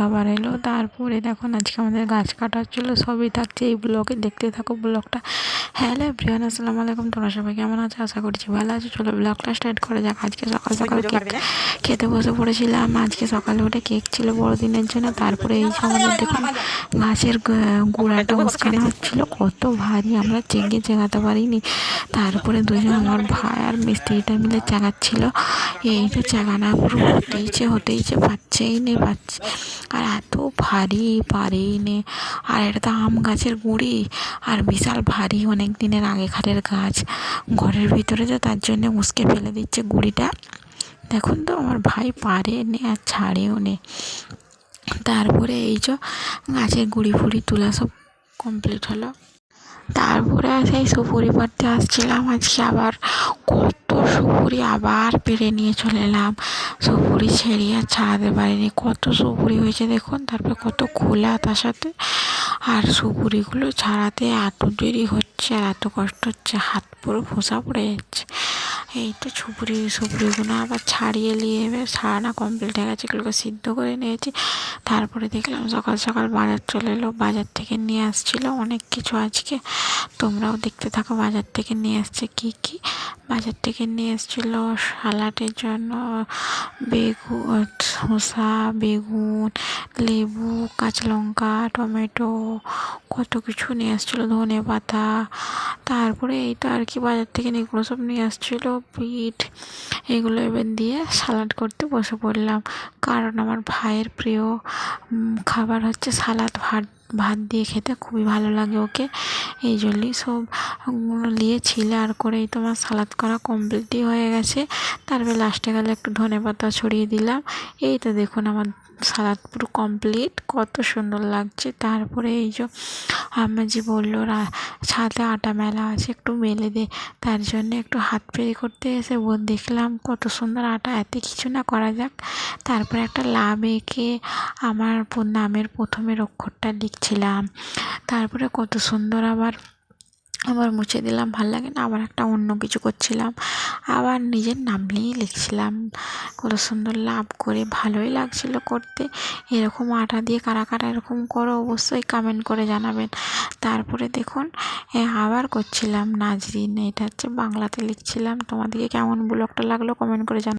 খাবার এলো। তারপরে দেখো আজকে আমাদের গাছ কাটা হচ্ছিল সবই থাকছে এই ব্লগে দেখতে থাকো ব্লগটা হ্যালো প্রিয়ান আসসালামু আলাইকুম। তোমরা সবাই কেমন আছো? আশা করছি ভালো আছো। চলো ব্লগটা স্টার্ট করা যাক। আজকে সকাল সকাল কেক খেতে বসে পড়েছিলাম। আজকে সকালে উঠে কেক ছিল বড়দিনের জন্য। তারপরে এই যে আমাদের দেখুন গাছের গোড়াটা উস্কানো হচ্ছিল। কত ভারী আমরা চেঙ্গে চেঙাতে পারিনি। তারপরে দুজন আমার ভাই আর মিস্ত্রিটা মিলে চাগাচ্ছিল এই তো চাগানা পুরো হতেইছে হতেইছে পাচ্ছেই নে পাচ্ছে আর এত ভারী পারেই নে। আর এটা তো আম গাছের গুঁড়ি। আর বিশাল ভারী অনেক দিনের আগেকারের গাছ। ঘরের ভিতরে তো তার জন্য উস্কে ফেলে দিচ্ছে গুঁড়িটা। দেখুন তো, আমার ভাই পারে নে আর ছাড়েও নে। তারপরে এই যে গাছের গুঁড়ি ফুড়ি তোলা সব কমপ্লিট হলো। তারপরে সেই সুপুরি পাড়তে আসছিলাম। আজকে আবার কত সুপুরি আবার পেরে নিয়ে চলে এলাম। সুপুরি ছেড়িয়ে আর ছাড়াতে পারিনি। কত সুপুরি হয়েছে দেখুন, তারপরে কত খোলা তার সাথে। আর সুপুরিগুলো ছাড়াতে এত দেরি হচ্ছে আর এত কষ্ট হচ্ছে, হাত পুরো ফোসা পড়ে যাচ্ছে। এই তো সুপুরি, সুপুরিগুলো আবার ছাড়িয়ে নিয়ে ছাড়ানো কমপ্লিট হয়ে গেছে। এগুলোকে সিদ্ধ করে নিয়েছি। তারপরে দেখলাম সকাল সকাল বাজার চলে এলো। বাজার থেকে নিয়ে আসছিল অনেক কিছু আজকে। তোমরাও দেখতে থাকো বাজার থেকে নিয়ে আসছে কী কী। বাজার থেকে নিয়ে এসেছিল স্যালাডের জন্য। বেগুন, শসা, বেগুন, লেবু, কাঁচা লঙ্কা, টমেটো, কত কিছু নিয়ে আসছিল ধনে পাতা। তারপরে এই তো আর কি বাজার থেকে এগুলো সব নিয়ে আসছিল বিট এগুলো এবার দিয়ে সালাড করতে বসে পড়লাম। কারণ আমার ভাইয়ের প্রিয় খাবার হচ্ছে সালাদ ভাত ভাত দিয়ে খেতে খুবই ভালো লাগে ওকে। এই জন্যই সবগুলো নিয়ে ছিলে আর করেই তোমার সালাদ করা কমপ্লিটই হয়ে গেছে। তারপরে লাস্টে গেলে একটু ধনে পাতা ছড়িয়ে দিলাম। এই তো দেখুন আমার সালাদ পুরো কমপ্লিট কত সুন্দর লাগছে। তারপরে এই যে আমার যে বলল ছাদে আটা মেলা আছে, একটু মেলে দে। তার জন্য একটু হাত ফেরি করতে এসে দেখলাম কত সুন্দর আটা, এতে কিছু না, করা যাক। তারপর একটা লাভ এঁকে আমার নামের প্রথমের অক্ষরটা লিখছিলাম। তারপরে কত সুন্দর আবার আবার মুছে দিলাম, ভালো লাগে না, আবার একটা অন্য কিছু করছিলাম। আবার নিজের নাম নিয়েই লিখছিলাম। কত সুন্দর লাভ করে, ভালোই লাগছিল করতে। এরকম আটা দিয়ে কারা কারা এরকম করো, অবশ্যই কমেন্ট করে জানাবেন। তারপরে দেখুন আবার করছিলাম নাজরিন, এটা হচ্ছে বাংলাতে লিখছিলাম। তোমাদেরকে কেমন ব্লগটা লাগল কমেন্ট করে জানা